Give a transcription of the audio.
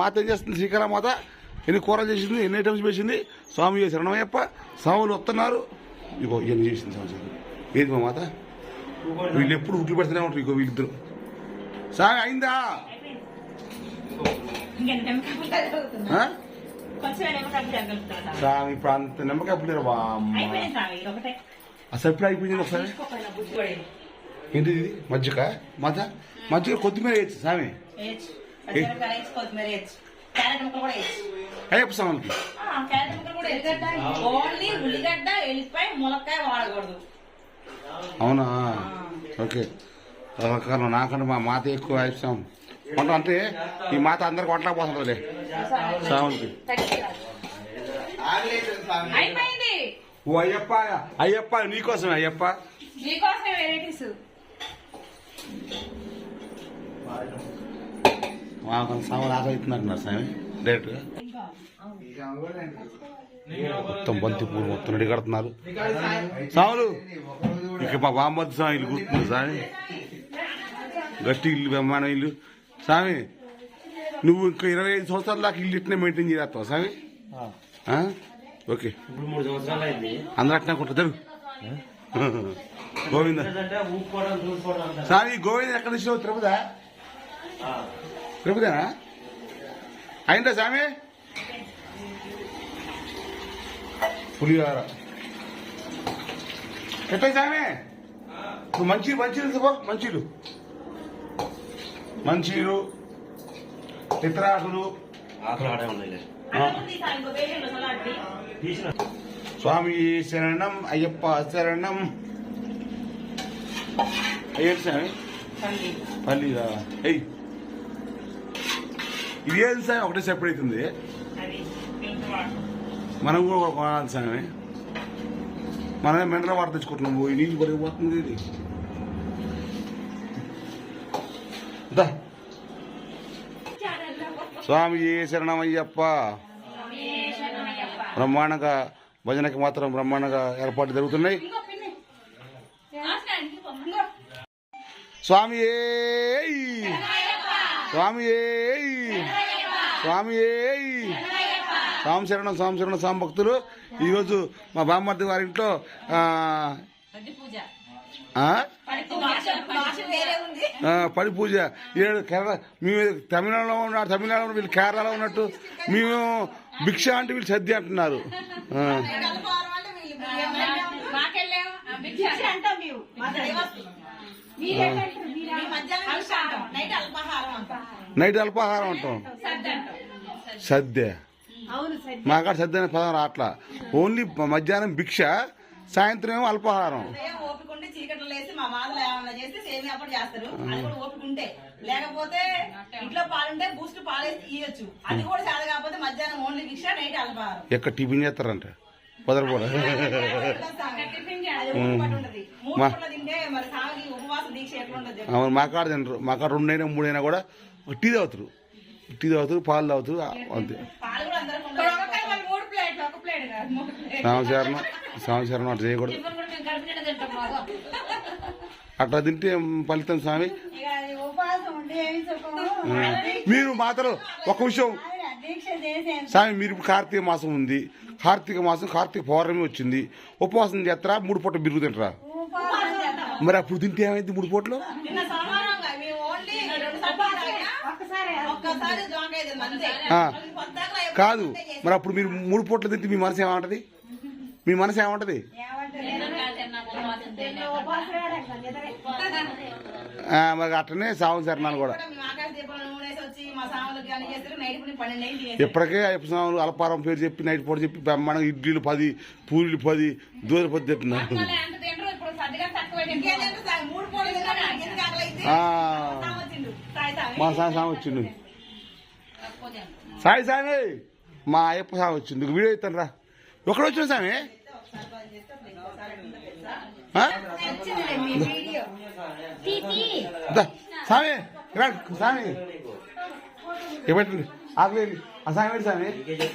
మాత ఏం చేస్తుంది శ్రీకళ మాత ఎన్ని కూరలు చేసింది ఎన్ని ఐటమ్స్ చేసింది స్వామి శరణమయ్యప్ప స్వాములు వస్తున్నారు. ఇగో ఇవన్నీ చేసింది స్వామి చేసింది. ఏది మా మాత? వీళ్ళు ఎప్పుడు ఉట్లు పెడుతూనే ఉంటారు ఇగో వీళ్ళిద్దరు. స్వామి అయిందా? స్వామి ఇప్పుడు అంత నమ్మకం ఎప్పుడు అసలు ఎప్పుడు అయిపోయింది ఒకసారి. ఏంటి ఇది? మజ్జిగ? మజ మజ్జిగ కొత్తిమీర వేయచ్చు స్వామి ఓన్లీ ఉల్లిగడ్డ ఎల్లిపాయ ములక్కాయ వాడకూడదు. అవునా? ఓకే. కారణం నాకంటే మా మాత ఎక్కువ ఇస్తాం వంట అంటే ఈ మాత అందరికి వంటలేకపోతుందిలే స్వామికి అయిపోయింది. ఓ అయ్యప్ప అయ్యప్ప నీకోసం అయ్యప్ప? మీకోసమే వెరైటీస్. సామాన్ ఆకలి అవుతున్నట్టున్నారు స్వామి డైరెక్ట్గా మొత్తం బంతి పూలు మొత్తం రెడీ కడుతున్నారు. సాములు ఇక మా బామ్మద్దు స్వామి ఇల్లు కూర్చుంది స్వామి. గట్టి ఇల్లు బ్రహ్మాండం ఇల్లు. స్వామి నువ్వు ఇంకా ఇరవై ఐదు సంవత్సరాల దాకా ఇల్లు ఇట్నే మెయింటైన్ చేస్తావు స్వామి? ఓకే. అందరూ అట్నే కొట్టదు గోవింద. స్వామి గోవింద ఎక్కడ నుంచి తిరుపదా తిరుపతినా? అయిందా స్వామి? పులిహార. ఎట్లా స్వామి. ఇప్పుడు మంచి మంచిలు చెప్పు మంచిలు. మంచిలు తీసిన స్వామి శరణం అయ్యప్ప శరణం. అయ్యప్ప స్వామి. పల్లి ఎయ్ ఇది ఏం సార్? ఒకటే సెపరేట్ అవుతుంది. మనం కూడా కొనాలి స్వామి మనమే మినరల్ వాటర్ తెచ్చుకుంటున్నాం. పోయి నీళ్ళు పడిపోతుంది ఇది. దా. స్వామి ఏ శరణం అయ్యప్ప బ్రహ్మాండంగా భజనకి మాత్రం బ్రహ్మాండంగా ఏర్పాట్లు జరుగుతున్నాయి. స్వామి ఏయ్! స్వామి ఏయ్! స్వామి ఏయ్! స్వామి స్వామి భక్తులు. ఈరోజు మా బామ్మర్ది వారి ఇంట్లో పడి పూజ. ఏడు కేరళ మేము తమిళనాడులో ఉన్నారు తమిళనాడులో వీళ్ళు కేరళలో ఉన్నట్టు మేము భిక్ష అంటే వీళ్ళు సద్య అంటున్నారు. నైట్ అల్పాహారం అంటాం నైట్ అల్పాహారం అంటాం సద్ద అంటాం సద్య మా కాడ సద్య అనే పదం రాట్లా ఓన్లీ మధ్యాహ్నం భిక్ష సాయంత్రం ఏమో అల్పాహారం ఉదయం ఓపిక ఉంటే చీకట్లో లేసి మా మాదలు ఏమన్నా చేస్తే సేమియా అప్పుడు చేస్తారు అది కూడా ఓపిక ఉంటే లేకపోతే ఇంట్లో పాలుంటే బూస్ట్ పాలేసి ఇయ్యొచ్చు అది కూడా చాలా కాకపోతే మధ్యాహ్నం ఓన్లీ భిక్ష నైట్ అల్పాహారం ఎక్కడ టిఫిన్ చేస్తారంట కుదరకూడ టిఫిన్ అవును మా కాడ తినరు. మా కాడ రెండైనా మూడైనా కూడా టీ తాగుతారు. టీ తాగుతారు పాలు తాగుతారు అంతే. సంవత్సరం సంవత్సరం అట్లా చేయకూడదు అట్లా తింటే ఫలితం స్వామి. మీరు మాత్రం ఒక విషయం స్వామి మీరు కార్తీక మాసం ఉంది. కార్తీక మాసం కార్తీక పౌర్ణమి వచ్చింది. ఉపవాసం చేస్తారా? మూడు పూట బిరుగు తింటారా. మరి అప్పుడు తింటే ఏమైంది మూడు పూటలు? కాదు మరి అప్పుడు మీరు మూడు పూటలు తింటే మీ మనసు ఏమంటది? మీ మనసు ఏమంటది? మరి అట్లనే సాగు శరణాలు కూడా. ఇప్పటికే అయ్యప్ప స్వాములు అల్పారం పేరు చెప్పి నైట్ పూట చెప్పి బ్రహ్మాండం ఇడ్లీలు పది పూరీలు పది దూర పది తింటున్నారు మా సాయి సామి వచ్చిండు. సాయి సామి మా అయ్యప్ప స్వామి వచ్చింది ఒక వీడియో ఇస్తాను రా ఎక్కడ వచ్చిన స్వామి ఆ? వచ్చిందిలే మీ వీడియో దా, స్వామి రా, స్వామి ఇవ్వండి ఆకలేదు ఆ స్వామి ఏంటి